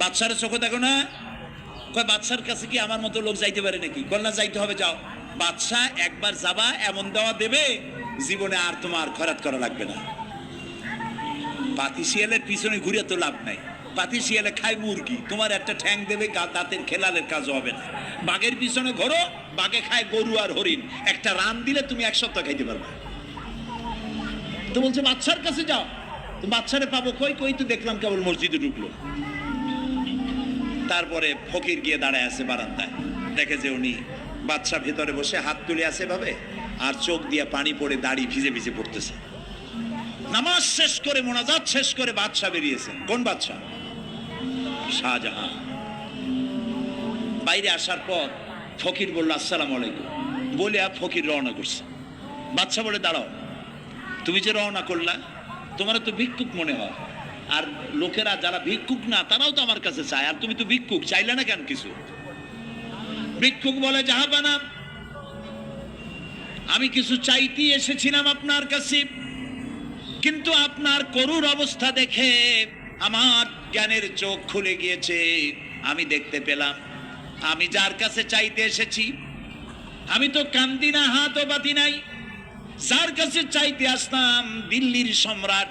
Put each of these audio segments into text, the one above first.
বাচ্চারে চোখে দেখো না? কয় বাচ্চার কাছে কি আমার মতো লোক যাইতে পারে নাকি? না, যাইতে হবে, যাও। বাচ্চা একবার যাবা, এমন দেওয়া দেবে, জীবনে আর তোমার খরাত করা লাগবে না। পাতি শিয়ালের পিছনে ঘুরে তো লাভ নাই। পাতি শিয়ালে খায় মুরগি, তোমার একটা ঠ্যাং দেবে দাঁতের খেলালের কাজ হবে না। বাঘের পিছনে ঘোরো, বাঘে খায় গরু আর হরিণ। একটা রান দিলে তুমি এক সপ্তাহ খাইতে পারবে। তো বলছে বাচ্চার কাছে যাও। তো বাচ্চারে পাবো, কই কই তো দেখলাম কেবল মসজিদে ঢুকলো। তারপরে ফকির গিয়ে দাঁড়ায় আছে বারান্দায়। দেখে যে উনি বাচ্চা ভেতরে বসে হাত তুলে আছে ভাবে আর চোখ দিয়ে পানি পড়ে দাড়ি ভিজে ভিজে পড়তেছে। নামাজ শেষ করে, মোনাজাত শেষ করে বাদশা বেরিয়েছে। কোন বাদশা শাহজাহান। বাইরে আসার পর ফকির বলল, আসসালাম আলাইকুম। বলে আর ফকির রওনা করছে। বাচ্চা বলে, দাঁড়াও, তুমি যে রওনা করলা, তোমার তো ভিক্ষুক মনে হয়। আর লোকেরা যারা ভিক্ষুক না, তারাও তো আমার কাছে চায়। আর তুমি তো ভিক্ষুক, চাইলে না কেন কিছু? ভিক্ষুক বলে জাহাবানা আমি কিছু চাইতে এসেছিলাম আপনার কাছে, কিন্তু আপনার করুর অবস্থা দেখে আমার জ্ঞানের চোখ খুলে গিয়েছে। আমি দেখতে পেলাম, আমি যার কাছে চাইতে এসেছি, আমি তো কান্দি না, হাতও বাতি নাই, যার কাছে চাইতে আসতাম দিল্লির সম্রাট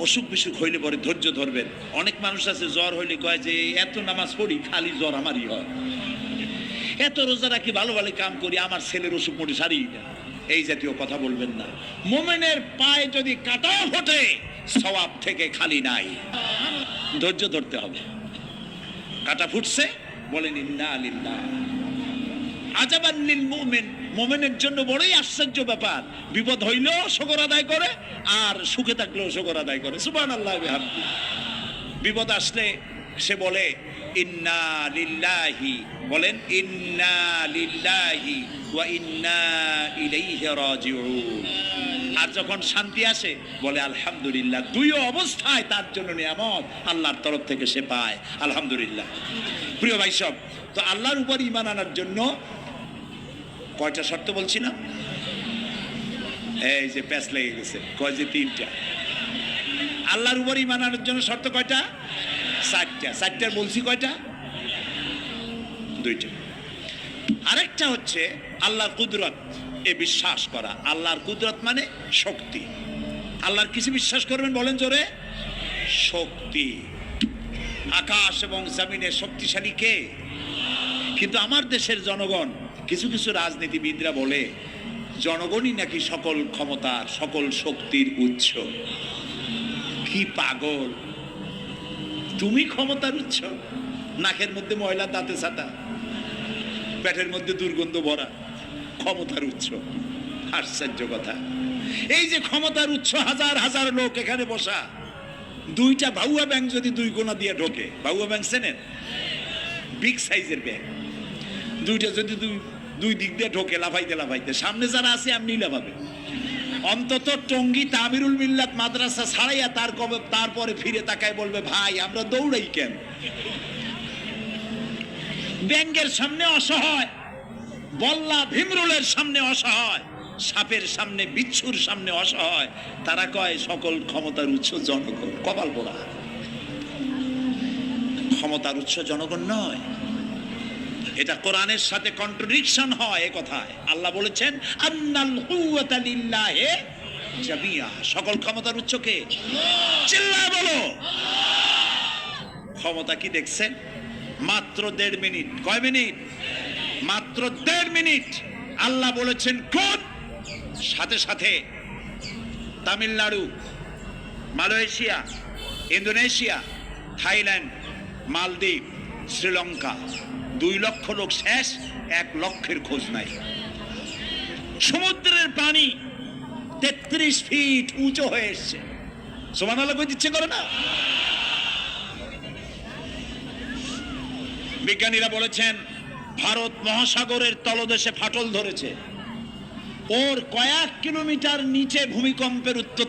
অসুখ বিসুখ হইলে পরে ধৈর্য ধরবেন। অনেক মানুষ আছে, জ্বর হইলে কয় যে, এত নামাজ পড়ি, খালি জ্বর আমারই হয়। এত রোজা রাখি, ভালো ভালো কাম করি, আমার ছেলের অসুখ মোটে সারি না এই জাতীয় কথা বলবেন না। মোমেনের পায়ে যদি কাটাও ফোটে, সওয়াব থেকে খালি নাই। ধৈর্য ধরতে হবে। কাটা ফুটছে, বলেন, ইন্না আলিল্লাহ আজাবান লিল মুমিন। মুমিনের জন্য বড়ই আশ্চর্য ব্যাপার। বিপদ হইলেও শকর আদায় করে, আর সুখে থাকলেও শকর আদায় করে। সুবহানাল্লাহ বিহামদি। বিপদ আসলে সে বলে, ইন্না লিল্লাহি। বলেন, ইন্না লিল্লাহি ওয়া ইন্না ইলাইহি রাজিউন। আর যখন শান্তি আসে, বলে, আলহামদুলিল্লাহ। দুই অবস্থায় তার জন্য নিয়ামত আল্লাহর তরফ থেকে সে পায়। আলহামদুলিল্লাহ। প্রিয় ভাই সব, তো আল্লাহর উপর ইমান আনার জন্য কয়টা শর্ত বলছি না? এই যে প্যাচ লেগে গেছে। কয় যে তিনটা? আল্লাহর উপর ইমান জন্য শর্ত কয়টা? চারটা। চারটার বলছি কয়টা? দুইটা। আরেকটা হচ্ছে আল্লাহর কুদরত, এ বিশ্বাস করা। আল্লাহর কুদরত মানে শক্তি। আল্লাহর কিছু বিশ্বাস করবেন বলেন জোরে? শক্তি। আকাশ এবং জমিনের শক্তিশালী কে? কিন্তু আমার দেশের জনগণ, কিছু কিছু রাজনীতিবিদরা বলে, জনগণই নাকি সকল ক্ষমতার সকল শক্তির উৎস। কি পাগল। তুমি ক্ষমতার উৎস। নাকের মধ্যে ময়লা, দাঁতে ছাতা। পেটের মধ্যে দুর্গন্ধ ভরা। ক্ষমতার উৎস। আশ্চর্য কথা। এই যে ক্ষমতার উৎস, হাজার হাজার লোক এখানে বসা। দুইটা ভাউয়া ব্যাংক যদি দুই কোনা দিয়ে ঢোকে ভাউয়া ব্যাংক চেনেন? বিগ সাইজের ব্যাংক। দুইটা যদি দুই দুই দিক দিয়ে ঢোকে, লাফাইতে লাফাইতে। সামনে যারা আছে, আপনি লাফাবে অন্তত টঙ্গী তামিরুল মিল্লাত মাদ্রাসা ছাড়াইয়া তার কবে তারপরে ফিরে তাকায় বলবে, ভাই, আমরা দৌড়াই কেন? ব্যাংকের সামনে অসহায়, বল্লা ভীমরুলের সামনে অসহায়, সাপের সামনে, বিচ্ছুর সামনে অসহায়। তারা কয়, সকল ক্ষমতার উৎস জনগণ। কপাল পোড়া ক্ষমতার উৎস জনগণ নয়। এটা কোরআনের সাথে কন্ট্রাডিকশন হয় এ কথায়। আল্লাহ বলেছেন, আন্নাল কুওয়াতা জামিয়া। সকল ক্ষমতার উৎস কে? চিল্লায় বলো। ক্ষমতা কি দেখছেন? মাত্র দেড় মিনিট। কয় মিনিট? মাত্র দেড় মিনিট। আল্লাহ বলেছেন, কোন? সাথে সাথে। তামিলনাড়ু, মালয়েশিয়া, ইন্দোনেশিয়া, থাইল্যান্ড, মালদ্বীপ। শ্রীলঙ্কা। দুই লক্ষ লোক শেষ, এক লক্ষের খোঁজ নাই। সমুদ্রের পানি তেত্রিশ ফিট উঁচু হয়ে এসছে। সমান আলো দিচ্ছে করে না। বিজ্ঞানীরা বলেছেন, ভারত মহাসাগরের তলদেশে ফাটল ধরেছে। ওর কয়েক কিলোমিটার নিচে ভূমিকম্পের উত্তর